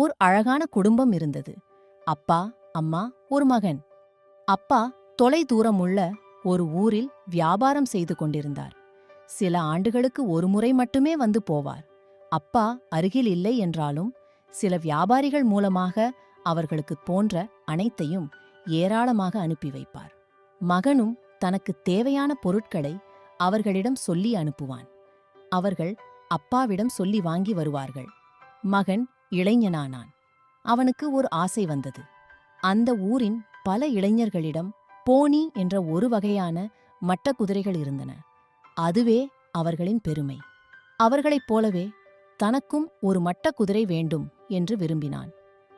ஓர் அழகான குடும்பம் இருந்தது. அப்பா அம்மா ஒரு மகன். அப்பா தொலை தூரமுள்ள ஒரு ஊரில் வியாபாரம் செய்து கொண்டிருந்தார். சில ஆண்டுகளுக்கு ஒரு முறை மட்டுமே வந்து போவார். அப்பா அருகில் இல்லை என்றாலும் சில வியாபாரிகள் மூலமாக அவர்களுக்கு போன்ற அனைத்தையும் ஏராளமாக அனுப்பி வைப்பார். மகனும் தனக்கு தேவையான பொருட்களை அவர்களிடம் சொல்லி அனுப்புவான். அவர்கள் அப்பாவிடம் சொல்லி வாங்கி வருவார்கள். மகன் இளைஞனானான். அவனுக்கு ஒரு ஆசை வந்தது. அந்த ஊரின் பல இளைஞர்களிடம் போனி என்ற ஒரு வகையான மட்ட குதிரைகள் இருந்தன. அதுவே அவர்களின் பெருமை. அவர்களைப் போலவே தனக்கும் ஒரு மட்ட குதிரை வேண்டும் என்று விரும்பினான்.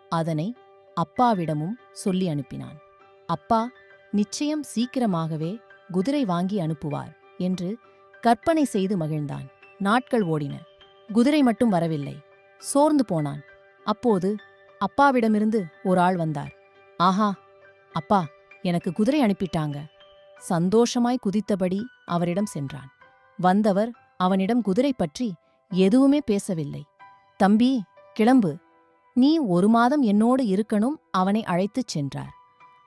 அதனை அப்பாவிடமும் சொல்லி அனுப்பினான். அப்பா நிச்சயம் சீக்கிரமாகவே குதிரை வாங்கி அனுப்புவார் என்று கற்பனை செய்து மகிழ்ந்தான். நாட்கள் ஓடின. குதிரை மட்டும் வரவில்லை. சோர்ந்து போனான். அப்போது அப்பாவிடமிருந்து ஒரு ஆள் வந்தார். ஆஹா அப்பா எனக்கு குதிரை அனுப்பிட்டாங்க. சந்தோஷமாய் குதித்தபடி அவரிடம் சென்றான். வந்தவர் அவனிடம் குதிரை பற்றி எதுவுமே பேசவில்லை. தம்பி கிளம்பு. நீ ஒரு மாதம் என்னோடு இருக்கணும் அவனை அழைத்துச் சென்றார்.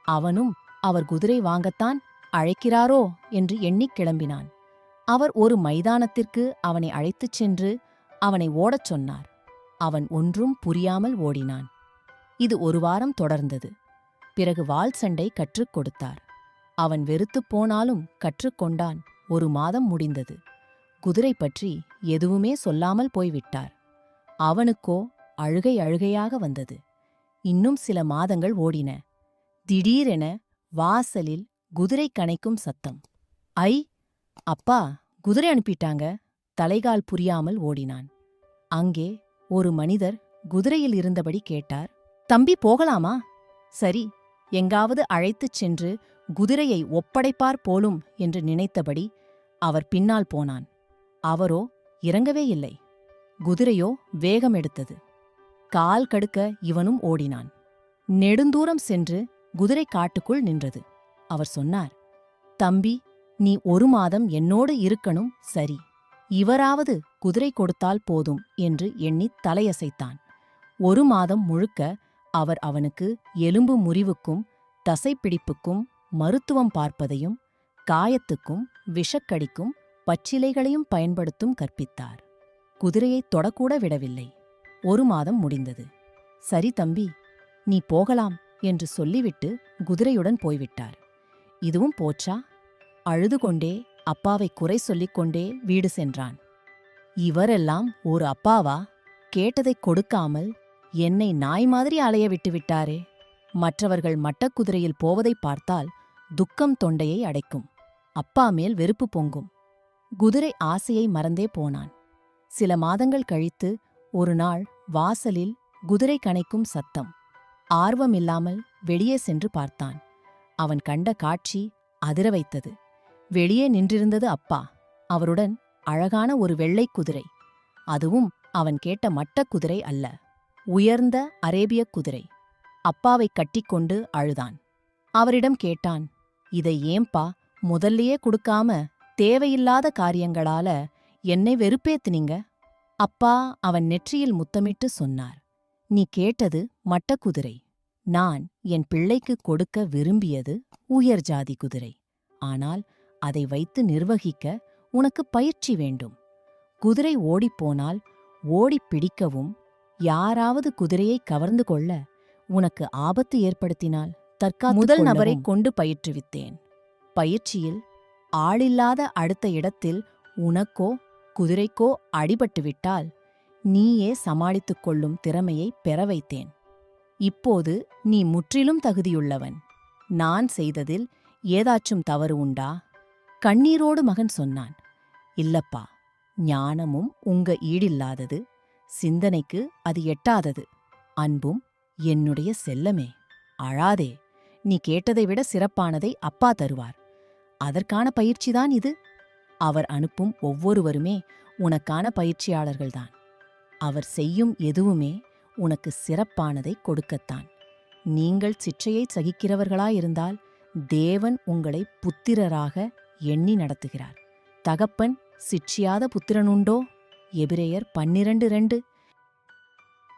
அவனும் அவர் குதிரை வாங்கத்தான் அழைக்கிறாரோ? என்று எண்ணிக் கிளம்பினான். அவர் ஒரு மைதானத்திற்கு அவனை அழைத்துச் சென்று அவனை ஓடச் சொன்னார். அவன் ஒன்றும் புரியாமல் ஓடினான். இது ஒரு வாரம் தொடர்ந்தது. பிறகு வாள் சண்டை கற்றுக் கொடுத்தார். அவன் வெறுத்துப் போனாலும் கற்றுக்கொண்டான் ஒரு மாதம் முடிந்தது. குதிரை பற்றி எதுவுமே சொல்லாமல் போய்விட்டார். அவனுக்கோ அழுகை அழுகையாக வந்தது. இன்னும் சில மாதங்கள் ஓடின. திடீரென வாசலில் குதிரை கணைக்கும் சத்தம். ஐ அப்பா குதிரை அனுப்பிட்டாங்க. தலைகால் புரியாமல் ஓடினான். அங்கே ஒரு மனிதர் குதிரையில் இருந்தபடி கேட்டார் தம்பி போகலாமா? சரி எங்காவது அழைத்துச் சென்று குதிரையை ஒப்படைப்பார் போலும் என்று நினைத்தபடி அவர் பின்னால் போனான். அவரோ இறங்கவே இல்லை. குதிரையோ வேகம் எடுத்தது. கால் கடுக்க இவனும் ஓடினான். நெடுந்தூரம் சென்று குதிரை காட்டுக்குள் நின்றது. அவர் சொன்னார் தம்பி நீ ஒரு மாதம் என்னோடு இருக்கணும் சரி. இவராவது குதிரை கொடுத்தால் போதும் என்று எண்ணித் தலையசைத்தான். ஒரு மாதம் முழுக்க அவர் அவனுக்கு எலும்பு முறிவுக்கும் தசைப்பிடிப்புக்கும் மருத்துவம் பார்ப்பதையும் காயத்துக்கும் விஷக்கடிக்கும் பச்சிலைகளையும் பயன்படுத்தும் கற்பித்தார். குதிரையைத் தொடக்கூட விடவில்லை. ஒரு மாதம் முடிந்தது. சரி தம்பி நீ போகலாம் என்று சொல்லிவிட்டு குதிரையுடன் போய்விட்டார். இதுவும் போச்சா? அழுது கொண்டே அப்பாவை குறை சொல்லிக் கொண்டே வீடு சென்றான். இவரெல்லாம் ஒரு அப்பாவா? கேட்டதைக் கொடுக்காமல் என்னை நாய் மாதிரி அலைய விட்டு விட்டாரே. மற்றவர்கள் மட்டக்குதிரையில் போவதைப் பார்த்தால் துக்கம் தொண்டையை அடைக்கும். அப்பா மேல் வெறுப்பு பொங்கும். குதிரை ஆசையை மறந்தே போனான். சில மாதங்கள் கழித்து ஒரு நாள் வாசலில் குதிரை கணைக்கும் சத்தம். ஆர்வமில்லாமல் வெளியே சென்று பார்த்தான். அவன் கண்ட காட்சி அதிர வைத்தது. வெளியே நின்றிருந்தது அப்பா. அவருடன் அழகான ஒரு வெள்ளைக் குதிரை. அதுவும் அவன் கேட்ட மட்டக் குதிரை அல்ல. உயர்ந்த அரேபியக் குதிரை. அப்பாவைக் கட்டிக்கொண்டு அழுதான். அவரிடம் கேட்டான் இதை ஏம்பா முதல்லயே கொடுக்காம தேவையில்லாத காரியங்களால என்னை வெறுப்பேத்துனீங்க? அப்பா அவன் நெற்றியில் முத்தமிட்டு சொன்னார் நீ கேட்டது மட்டக்குதிரை நான் என் பிள்ளைக்கு கொடுக்க விரும்பியது உயர் ஜாதி குதிரை. ஆனால் அதை வைத்து நிர்வகிக்க உனக்கு பயிற்சி வேண்டும். குதிரை ஓடிப்போனால் ஓடிப் பிடிக்கவும் யாராவது குதிரையை கவர்ந்து கொள்ள உனக்கு ஆபத்து ஏற்படுத்தினால் தற்காத்து முதல் நபரை கொண்டு பயிற்றுவித்தேன். பயிற்சியில் ஆளில்லாத அடுத்த இடத்தில் உனக்கோ குதிரைக்கோ அடிபட்டுவிட்டால் நீயே சமாளித்துக் கொள்ளும் திறமையை பெற வைத்தேன். இப்போது நீ முற்றிலும் தகுதியுள்ளவன். நான் செய்ததில் ஏதாச்சும் தவறு உண்டா? கண்ணீரோடு மகன் சொன்னான் இல்லப்பா ஞானமும் உங்க ஈடில்லாதது சிந்தனைக்கு அது எட்டாதது. அன்பும் என்னுடைய செல்லமே. அழாதே நீ கேட்டதை விட சிறப்பானதை அப்பா தருவார். அதற்கான பயிற்சிதான் இது. அவர் அனுப்பும் ஒவ்வொருவருமே உனக்கான பயிற்சியாளர்கள்தான். அவர் செய்யும் எதுவுமே உனக்கு சிறப்பானதை கொடுக்கத்தான். நீங்கள் சிற்றையை சகிக்கிறவர்களாயிருந்தால் தேவன் உங்களை புத்திரராக எண்ணி நடத்துகிறார். தகப்பன் சிற்றியாத புத்திரனுண்டோ? எபிரேயர் பன்னிரண்டு ரெண்டு.